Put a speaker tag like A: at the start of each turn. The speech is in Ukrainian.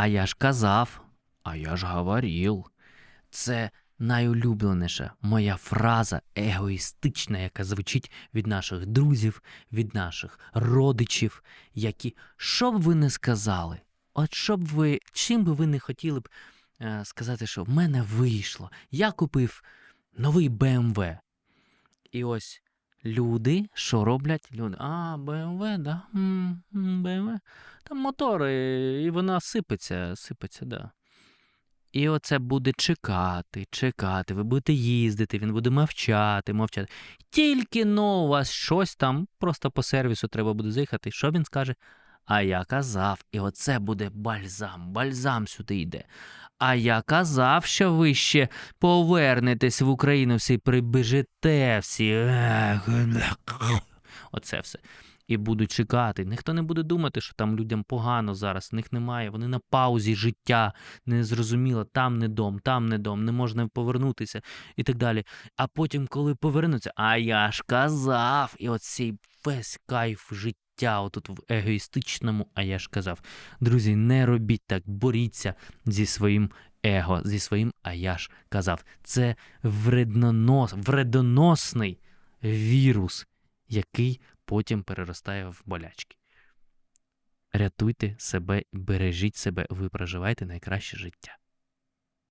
A: А я ж казав, а я ж говорив. Це найулюбленіша моя фраза егоїстична, яка звучить від наших друзів, від наших родичів, які, що б ви не сказали, от що б ви, чим би ви не хотіли б е, сказати, що в мене вийшло, я купив новий BMW. І ось люди, що роблять? Люди, а, BMW, да? м, м, BMW. Там мотори, і вона сипеться, сипеться, да. І оце буде чекати, чекати. Ви будете їздити, він буде мовчати, мовчати. Тільки но у вас щось там, просто по сервісу треба буде заїхати. Що він скаже? А я казав, і оце буде бальзам, бальзам сюди йде. А я казав, що ви ще повернетесь в Україну, всі прибіжите, всі. Оце все. І будуть чекати. Ніхто не буде думати, що там людям погано зараз. В них немає. Вони на паузі життя, не зрозуміло, там не дом, там не дом, не можна повернутися і так далі. А потім, коли повернуться, а я ж казав, і оцей весь кайф життя, отут в егоїстичному, а я ж казав. Друзі, не робіть так, боріться зі своїм его, зі своїм, а я ж казав. Це вреднонос, вредоносний вірус, який потім переростає в болячки. Рятуйте себе, бережіть себе, ви проживаєте найкраще життя.